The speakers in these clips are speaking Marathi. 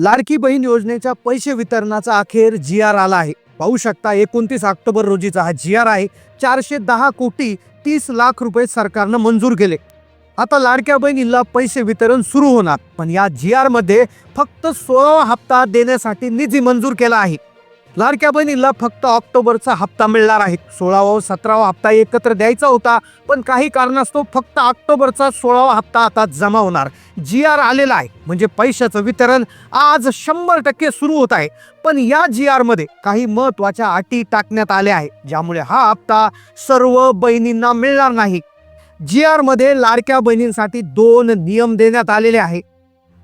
लाडकी बहीण योजनेच्या पैसे वितरणाचा अखेर जी आर आला आहे. पाहू शकता एकोणतीस ऑक्टोबर रोजीचा हा जी आर आहे. चारशे दहा कोटी तीस लाख रुपये सरकारनं मंजूर केले. आता लाडक्या बहिणीला पैसे वितरण सुरू होणार. पण या जी आरमध्ये फक्त सोळावा हप्ता देण्यासाठी निधी मंजूर केला आहे. लाडक्या बहिणीला फक्त ऑक्टोबरचा हप्ता मिळणार आहे. सोळावा सतरावा हप्ता एकत्र द्यायचा होता पण काही कारणास्तव फक्त ऑक्टोबरचा सोळावा हप्ता आता जमा होणार. जी आर आलेला आहे म्हणजे पैशाचं वितरण आज शंभर टक्के सुरू होत आहे. पण या जी आरमध्ये काही महत्त्वाच्या अटी टाकण्यात आल्या आहे ज्यामुळे हा हप्ता सर्व बहिणींना मिळणार नाही. जी आरमध्ये लाडक्या बहिणींसाठी दोन नियम देण्यात आलेले आहे.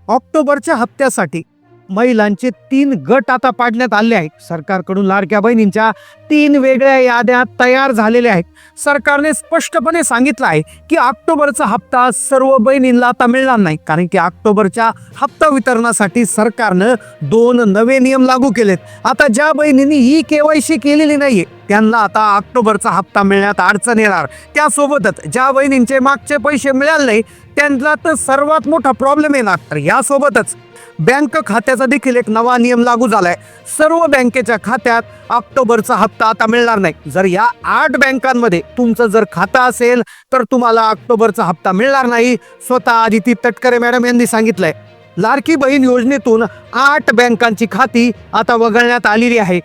ऑक्टोबरच्या हप्त्यासाठी महिलांचे तीन गट आता पाडण्यात आले आहेत. सरकारकडून लाडक्या बहिणींच्या तीन वेगळ्या याद्या तयार झालेल्या आहेत. सरकारने स्पष्टपणे सांगितलं आहे की ऑक्टोबरचा हप्ता सर्व बहिणींना आता मिळणार नाही. कारण की ऑक्टोबरच्या हप्ता वितरणासाठी सरकारनं दोन नवे नियम लागू केलेत. आता ज्या बहिणींनी ही केवायसी केलेली नाहीये त्यांना आता ऑक्टोबरचा हप्ता मिळण्यात अडचण येणार. त्यासोबतच ज्या बहिणींचे मागचे पैसे मिळाले नाही त्यांना तर सर्वात मोठा प्रॉब्लेम येणार. तर यासोबतच बँक खात्याचा देखील एक नवा नियम लागू झालाय. सर्व बँकेच्या खात्यात ऑक्टोबरचा हप्ता आता मिळणार नाही. जर या आठ बँकांमध्ये तुमचं जर खातं असेल तर तुम्हाला ऑक्टोबरचा हप्ता मिळणार नाही. स्वतः आदिती तटकरे मॅडम यांनी सांगितलंय. लाडकी बहीण योजनेतून आठ बँकांची खाती आता वगळण्यात आलेली आहे.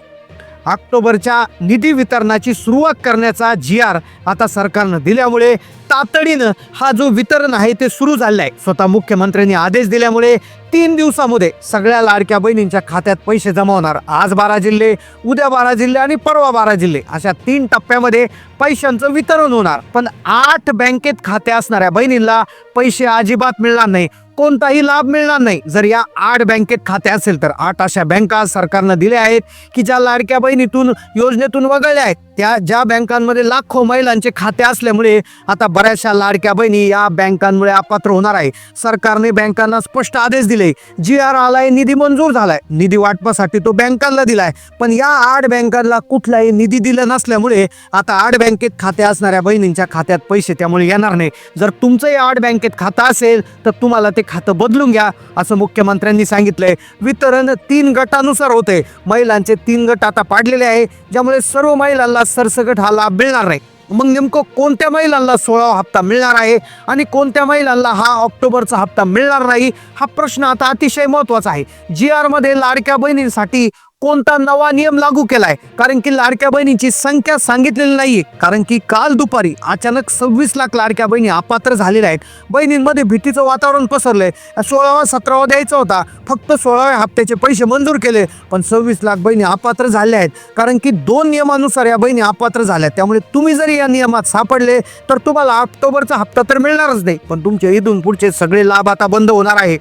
ऑक्टोबरच्या निधी वितरणाची सुरुवात करण्याचा जी आर आता सरकारनं दिल्यामुळे तातडीनं हा जो वितरण आहे ते सुरू झालेलं आहे स्वतः मुख्यमंत्र्यांनी आदेश दिल्यामुळे तीन दिवसामध्ये सगळ्या लाडक्या बहिणींच्या खात्यात पैसे जमा होणार. आज बारा जिल्हे उद्या बारा जिल्हे आणि परवा बारा जिल्हे. अशा तीन टप्प्यामध्ये पैशांचं वितरण होणार. पण आठ बँकेत खाते असणाऱ्या बहिणींना पैसे अजिबात मिळणार नाही. कोणताही लाभ मिळणार नाही. जर या आठ बँकेत खाते असेल तर आठ अशा बँका सरकारनं दिल्या आहेत की ज्या लाडक्या बहिणीतून योजनेतून वगळल्या आहेत. त्या ज्या बँकांमध्ये लाखो महिलांचे खाते असल्यामुळे आता बऱ्याचशा लाडक्या बहिणी या बँकांमुळे अपात्र होणार आहे. सरकारने बँकांना स्पष्ट आदेश दिले. जी आर आलाय निधी मंजूर झालाय. निधी वाटपासाठी तो बँकांना दिलाय. पण या आठ बँकांना कुठलाही निधी दिला नसल्यामुळे आता आठ बँकेत खाते असणाऱ्या बहिणींच्या खात्यात पैसे त्यामुळे येणार नाही. जर तुमचंही आठ बँकेत खातं असेल तर तुम्हाला ते खातं बदलून घ्या असं मुख्यमंत्र्यांनी सांगितलंय. वितरण तीन गटानुसार होते महिलांचे तीन गट आता पाडलेले आहे ज्यामुळे सर्व महिलांना सरसकट हा लाभ मिळणार नाही. मग नेमकं कोणत्या महिलांना सोळावा हप्ता मिळणार आहे आणि कोणत्या महिलांना हा ऑक्टोबरचा हप्ता मिळणार नाही? हा प्रश्न आता अतिशय महत्त्वाचा आहे. जी आरमध्ये लाडक्या बहिणींसाठी कोणता नवा नियम लागू केलाय? कारण की लाडक्या बहिणींची संख्या सांगितलेली नाहीये. कारण की काल दुपारी अचानक सव्वीस लाख लाडक्या बहिणी अपात्र झालेल्या आहेत. बहिणींमध्ये भीतीचं वातावरण पसरलंय. सोळावा सतरावा द्यायचा होता. फक्त सोळाव्या हप्त्याचे पैसे मंजूर केले. पण सव्वीस लाख बहिणी अपात्र झाल्या आहेत. कारण की दोन नियमानुसार या बहिणी अपात्र झाल्या. त्यामुळे तुम्ही जरी या नियमात सापडले तर तुम्हाला ऑक्टोबरचा हप्ता तर मिळणारच नाही. पण तुमच्या इथून पुढचे सगळे लाभ आता बंद होणार आहे.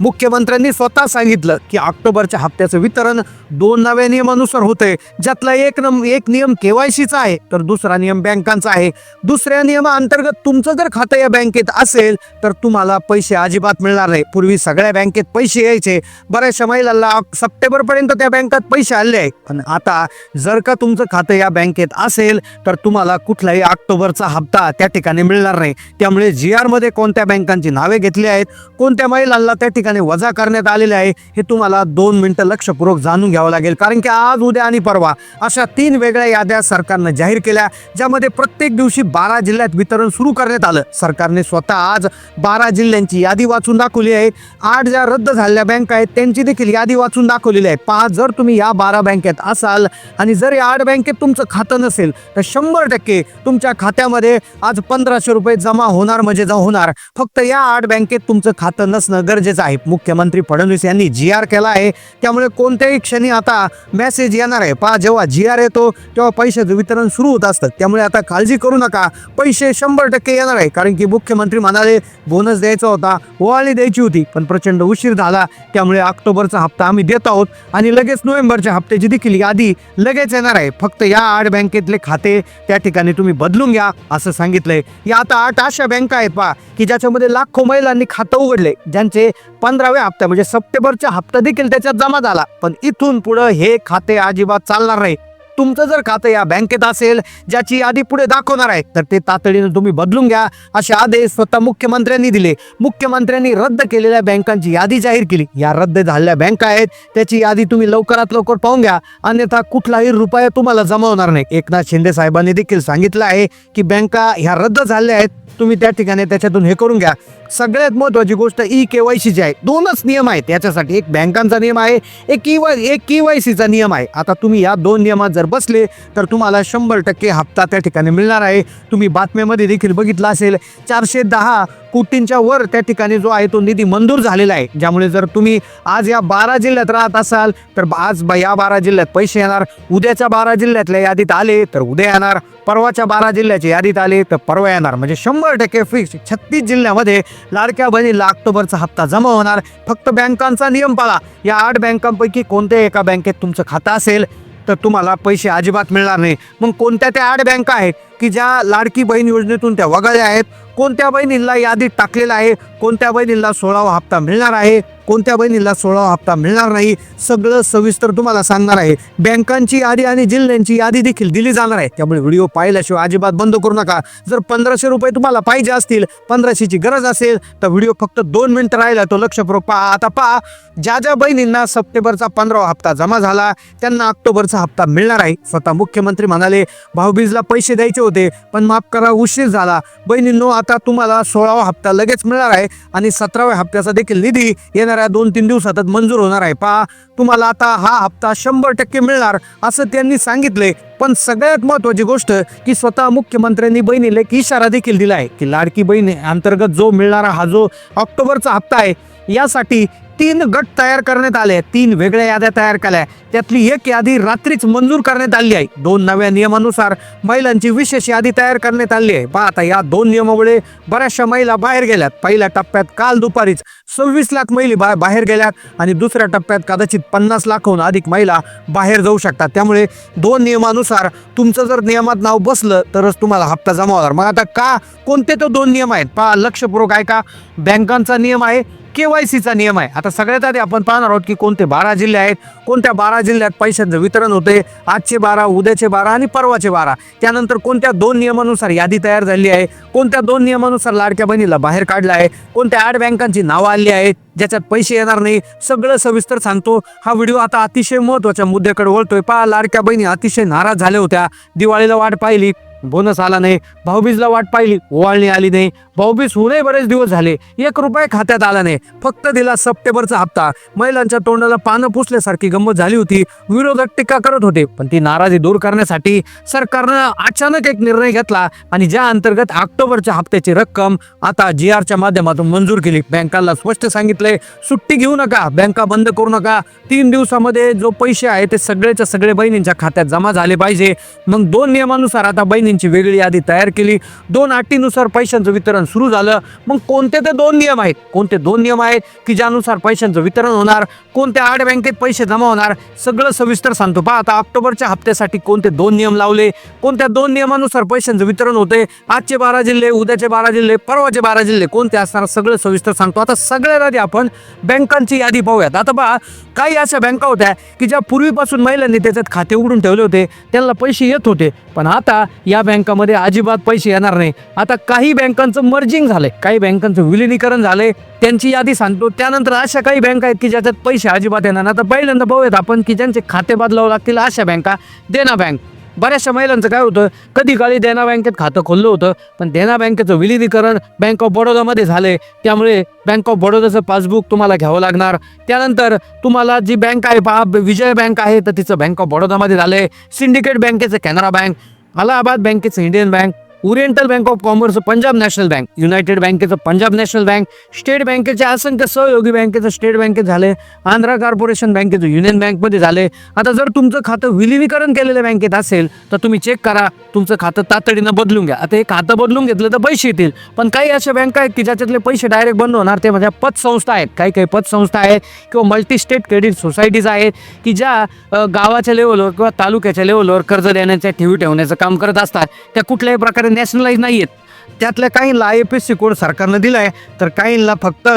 मुख्यमंत्र्यांनी स्वतः सांगितलं की ऑक्टोबरच्या हप्त्याचं वितरण दोन नव्या नियमानुसार होतंय. ज्यातला एक नम एक नियम केवायसीचा आहे तर दुसरा नियम बँकांचा आहे. दुसऱ्या नियमाअंतर्गत तुमचं जर खातं या बँकेत असेल तर तुम्हाला पैसे अजिबात मिळणार नाही. पूर्वी सगळ्या बँकेत पैसे यायचे. बऱ्याचशा महिलांना सप्टेंबरपर्यंत त्या बँकात पैसे आले आहे पण आता जर का तुमचं खातं या बँकेत असेल तर तुम्हाला कुठलाही ऑक्टोबरचा हप्ता त्या ठिकाणी मिळणार नाही. त्यामुळे जी आरमध्ये कोणत्या बँकांची नावे घेतली आहेत कोणत्या महिलांना त्या ठिकाणी वजा करण्यात आलेले आहे हे तुम्हाला दोन मिनटं लक्षपूर्वक जाणून घ्यावं लागेल. कारण की आज उद्या आणि परवा अशा तीन वेगळ्या याद्या सरकारनं जाहीर केल्या ज्यामध्ये प्रत्येक दिवशी बारा जिल्ह्यात वितरण सुरू करण्यात आलं. सरकारने स्वतः आज बारा जिल्ह्यांची यादी वाचून दाखवली आहे. आठ ज्या रद्द झालेल्या बँका आहेत त्यांची देखील यादी वाचून दाखवलेली आहे. पहा जर तुम्ही या बारा बँकेत असाल आणि जर या आठ बँकेत तुमचं खातं नसेल तर शंभर टक्के तुमच्या खात्यामध्ये आज पंधराशे रुपये जमा होणार म्हणजे जा होणार. फक्त या आठ बँकेत तुमचं खातं नसणं गरजेचं आहे. मुख्यमंत्री फडणवीस यांनी जी आर केला आहे. त्यामुळे कोणत्याही क्षणी आता मेसेज येणार आहे. पहा जेव्हा जी आर येतो तेव्हा पैशाचं वितरण सुरू होत असतं. त्यामुळे आता काळजी करू नका. पैसे शंभर टक्के येणार आहे. कारण की मुख्यमंत्री म्हणाले बोनस द्यायचा होता ओवाळी द्यायची होती. पण प्रचंड उशीर झाला. त्यामुळे ऑक्टोबरचा हप्ता आम्ही देत आहोत. आणि लगेच नोव्हेंबरच्या हप्त्याची देखील यादी लगेच येणार आहे. फक्त या आठ बँकेतले खाते त्या ठिकाणी तुम्ही बदलून घ्या असं सांगितलंय. या आता आठ अशा बँका आहेत पहा की ज्याच्यामध्ये लाखो महिलांनी खातं उघडले. ज्यांचे पंधराव्या हप्त्या म्हणजे सप्टेंबरचा हप्ता देखील त्याच्यात जमा झाला. पण इथून पुढं हे खाते अजिबात चालणार नाही. तुमचं जर खातं या बँकेत असेल ज्याची यादी पुढे दाखवणार आहे तर ते तातडीनं तुम्ही बदलून घ्या असे आदेश स्वतः मुख्यमंत्र्यांनी दिले. मुख्यमंत्र्यांनी रद्द केलेल्या बँकांची यादी जाहीर केली. या रद्द झालेल्या बँका आहेत त्याची यादी तुम्ही लवकरात लवकर पाहून घ्या. अन्यथा कुठलाही रुपया तुम्हाला जमा होणार नाही. एकनाथ शिंदे साहेबांनी देखील सांगितलं आहे की बँका ह्या रद्द झालेल्या आहेत तुम्ही त्या ठिकाणी त्याच्यातून हे करून घ्या. सगळ्यात महत्वाची गोष्ट ई के वाय सीची आहे. दोनच नियम आहेत याच्यासाठी. एक बँकांचा नियम आहे एक ई वाय एक के वाय सीचा नियम आहे. आता तुम्ही या दोन नियमात जर बसले तर तुम्हाला शंभर टक्के हप्ता त्या ठिकाणी मिळणार आहे. तुम्ही बातम्यामध्ये देखील बघितलं असेल चारशे दहा कोटींच्या वर त्या ठिकाणी जो आहे तो निधी मंजूर झालेला आहे. ज्यामुळे जर तुम्ही आज या बारा जिल्ह्यात राहत असाल तर आज या बारा जिल्ह्यात पैसे येणार उद्याच्या बारा जिल्ह्यातल्या यादीत आले तर उद्या येणार. परवाच्या बारा जिल्ह्याच्या यादीत आले तर परवा येणार. म्हणजे शंभर टक्के फिक्स छत्तीस जिल्ह्यामध्ये लाडक्या बहिणीला ऑक्टोबरचा हप्ता जमा होणार. फक्त बँकांचा नियम पाळा. या आठ बँकांपैकी कोणत्याही एका बँकेत तुमचं खातं असेल तर तुम्हाला पैसे अजिबात मिळणार नाही. मग कोणत्या त्या आठ बँका आहेत की ज्या लाडकी बहीण योजनेतून त्या वगळल्या आहेत? कोणत्या बहिणीला यादीत टाकलेला आहे? कोणत्या बहिणीला सोळावा हप्ता मिळणार आहे? कोणत्या बहिणीला सोळावा हप्ता मिळणार नाही? सगळं सविस्तर तुम्हाला सांगणार आहे. बँकांची यादी आणि जिल्ह्यांची यादी देखील दिली जाणार आहे. त्यामुळे व्हिडिओ पाहिल्याशिवाय अजिबात बंद करू नका. जर पंधराशे रुपये तुम्हाला पाहिजे असतील पंधराशेची गरज असेल तर व्हिडिओ फक्त दोन मिनिटं राहिला तो लक्षपूर्वक पहा. आता पहा ज्या ज्या बहिणींना सप्टेंबरचा पंधरावा हप्ता जमा झाला त्यांना ऑक्टोबरचा हप्ता मिळणार आहे. स्वतः मुख्यमंत्री म्हणाले भाऊबीजला पैसे द्यायचे होते पण माफ करा उशीर झाला. बहिणींनो आता तुम्हाला सोळावा हप्ता लगेच मिळणार आहे आणि सतराव्या हप्त्याचा देखील निधी येणार येणाऱ्या दोन तीन दिवसातच मंजूर होणार आहे. पहा तुम्हाला आता हा हप्ता शंभर टक्के मिळणार असं त्यांनी सांगितले. पण सगळ्यात महत्वाची गोष्ट की स्वतः मुख्यमंत्र्यांनी बहिणीला एक इशारा देखील दिला आहे की लाडकी बहीण अंतर्गत जो मिळणारा हा जो ऑक्टोबरचा हप्ता आहे यासाठी तीन गट तयार करण्यात आले तीन वेगळ्या याद्या तयार केल्या त्यातली एक यादी रात्रीच मंजूर करण्यात आली आहे. दोन नव्या नियमानुसार महिलांची विशेष यादी तयार करण्यात आली आहे. पहा आता या दोन नियमामुळे बऱ्याचशा महिला बाहेर गेल्यात. पहिल्या टप्प्यात काल दुपारीच सव्वीस लाख महिला बा बाहेर गेल्यात आणि दुसऱ्या टप्प्यात कदाचित पन्नास लाखहून अधिक महिला बाहेर जाऊ शकतात. त्यामुळे दोन नियमानुसार तुमचं जर नियमात नाव बसलं तरच तुम्हाला हप्ता जमा होणार. मग आता का कोणते तो दोन नियम आहेत? पहा लक्षपूर्वक आहे का बँकांचा नियम आहे के वाय सीचा नियम आहे. आता सगळ्यात आधी आपण पाहणार आहोत की कोणते बारा जिल्हे आहेत कोणत्या बारा जिल्ह्यात पैशांचं वितरण होते आजचे बारा उद्याचे बारा आणि परवाचे बारा. त्यानंतर कोणत्या दोन नियमानुसार यादी तयार झाली आहे कोणत्या दोन नियमानुसार लाडक्या बहिणीला बाहेर काढलं आहे कोणत्या आठ बँकांची नावं आली आहेत ज्याच्यात पैसे येणार नाही सगळं सविस्तर सांगतो. हा व्हिडिओ आता अतिशय महत्त्वाच्या मुद्द्याकडे वळतोय. पहा लाडक्या बहिणी अतिशय नाराज झाल्या होत्या. दिवाळीला वाट पाहिली. बोनस आला नाही भाऊबीजला वाट पाहिली ओवाळणी आली नाही. भाऊबीज होऊनही बरेच दिवस झाले एक रुपये खात्यात आला नाही. फक्त दिला सप्टेंबरचा हप्ता. महिलांच्या तोंडाला पानं पुसल्यासारखी गंमत झाली होती. विरोधक टीका करत होते पण ती नाराजी दूर करण्यासाठी सरकारनं अचानक एक निर्णय घेतला आणि ज्या अंतर्गत ऑक्टोबरच्या हप्त्याची रक्कम आता जी आरच्या माध्यमातून मंजूर केली. बँकांना स्पष्ट सांगितलंय सुट्टी घेऊ नका बँका बंद करू नका. तीन दिवसामध्ये जो पैसे आहे ते सगळेच्या सगळे बहिणींच्या खात्यात जमा झाले पाहिजे. मग दोन नियमानुसार आता बहिणी कंपनींची वेगळी यादी तयार केली. दोन अटीनुसार पैशांचं वितरण सुरू झालं. मग कोणते ते दोन नियम आहेत? कोणते दोन नियम आहेत की ज्यानुसार पैशांचं वितरण होणार कोणत्या आड बँकेत पैसे जमा होणार? सगळं सविस्तर सांगतो. पहा आता ऑक्टोबरच्या हप्त्यासाठी कोणते दोन नियम लावले? कोणत्या दोन नियमानुसार पैशांचं वितरण होते? आजचे बारा जिल्हे उद्याचे बारा जिल्हे परवाचे बारा जिल्हे कोणते असणार? सगळं सविस्तर सांगतो. आता सगळ्यात आधी आपण बँकांची यादी पाहूयात. आता पहा काही अशा बँका होत्या की ज्या पूर्वीपासून महिलांनी त्याच्यात खाते उघडून ठेवले होते. त्यांना पैसे येत होते. पण आता या बँकामध्ये अजिबात पैसे येणार नाही. आता काही बँकांचं मर्जिंग झालंय. काही बँकांचं विलिनीकरण झालंय. त्यांची यादी सांगतो. त्यानंतर अशा काही बँका आहेत की ज्याच्यात पैसे अजिबात येणार आता पहिल्यांदा पाहूयात आपण की ज्यांचे खाते बदलावं लागतील अशा बँका. देना बँक. बऱ्याचशा महिलांचं काय होतं कधी काळी देना बँकेत खातं खोललं होतं पण देना बँकेचं विलिनीकरण बँक ऑफ बडोदामध्ये झाले त्यामुळे बँक ऑफ बडोदाचं पासबुक तुम्हाला घ्यावं लागणार. त्यानंतर तुम्हाला जी बँक आहे पहा विजय बँक आहे तर तिचं बँक ऑफ बडोदामध्ये झालंय. सिंडिकेट बँकेचं कॅनरा बँक अलाहाबाद बँकेचं Indian bank oriental bank of commerce Punjab national bank united बँकेचं पंजाब नॅशनल बँक स्टेट बँकेचे असंख्य सहयोगी बँकेचं स्टेट बँकेत झाले आंध्रा कॉर्पोरेशन बँकेचं युनियन बँकमध्ये झाले. आता जर तुमचं खातं विलिनीकरण केलेल्या बँकेत असेल तर तुम्ही चेक करा तुमचं खातं तातडीनं बदलून घ्या. आता हे खातं बदलून घेतलं तर पैसे येतील पण काही अशा बँका आहेत की ज्याच्यातले पैसे डायरेक्ट बंद होणार ते म्हणजे पतसंस्था आहेत. काही काही पतसंस्था आहेत किंवा मल्टी स्टेट क्रेडिट सोसायटीज आहेत की ज्या गावाच्या लेवलवर किंवा तालुक्याच्या लेवलवर कर्ज देण्याच्या ठेवी ठेवण्याचं काम करत असतात. त्या कुठल्याही प्रकारे नॅशनलाइज नाही आहेत त्यातल्या काहींना I F S C code सरकारनं दिला आहे तर काहींना फक्त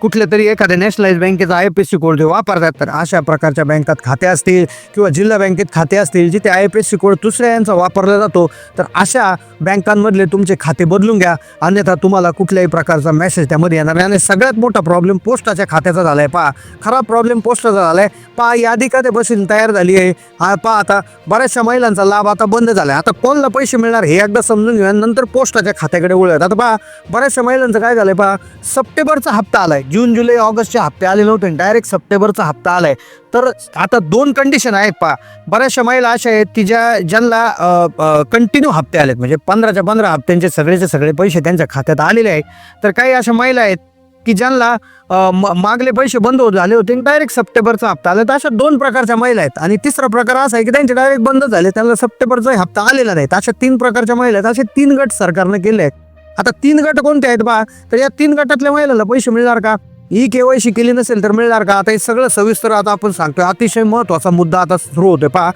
कुठल्या तरी एखाद्या नॅशनलाइज बँकेचा I F S C code जे वापरतात तर अशा प्रकारच्या बँकात खाते असतील किंवा जिल्हा बँकेत खाते असतील जिथे I F S C code दुसऱ्या यांचा वापरला जातो तर अशा बँकांमधले तुमचे खाते बदलून घ्या. अन्यथा तुम्हाला कुठल्याही प्रकारचा मेसेज त्यामध्ये येणार नाही. आणि सगळ्यात मोठा प्रॉब्लेम पोस्टाच्या खात्याचा झाला आहे पहा खरा प्रॉब्लेम पोस्टाचा झाला आहे पहा यादी का ते बसील तयार झाली आहे. हा पहा आता बऱ्याचशा महिलांचा लाभ आता बंद झाला आहे आता कोणला पैसे मिळणार हे एकदा समजून घेऊया नंतर पोस्टाच्या खात्याकडे वळत आता पहा बऱ्याचशा महिलांचं काय झालंय पहा सप्टेंबरचा हप्ता आलाय. जून जुलै ऑगस्टचे हप्ते आले नव्हते डायरेक्ट सप्टेंबरचा हप्ता आलाय. तर आता दोन कंडिशन आहेत पहा. बऱ्याचशा महिला अशा आहेत की ज्या ज्यांना कंटिन्यू हप्ते आलेत. म्हणजे पंधराच्या पंधरा हप्त्यांचे सगळेचे सगळे पैसे त्यांच्या खात्यात आलेले आहेत. तर काही अशा महिला आहेत की ज्यांना म- मागले पैसे बंद होत झाले होते डायरेक्ट सप्टेंबरचा हप्ता आला. तर अशा दोन प्रकारच्या महिला आहेत. आणि तिसरा प्रकार असा आहे की त्यांचे डायरेक्ट बंद झाले त्यांना सप्टेंबरचा हप्ता आलेला नाही. अशा तीन प्रकारच्या महिला आहेत. असे तीन गट सरकारने केले आहेत. आता तीन गट कोणते आहेत बा? तर या तीन गटातल्या महिलांना पैसे मिळणार का? ही केवायसी केली नसेल तर मिळणार का? आता हे सगळं सविस्तर आता आपण सांगतोय. अतिशय महत्त्वाचा मुद्दा आता सुरू होतोय. पहा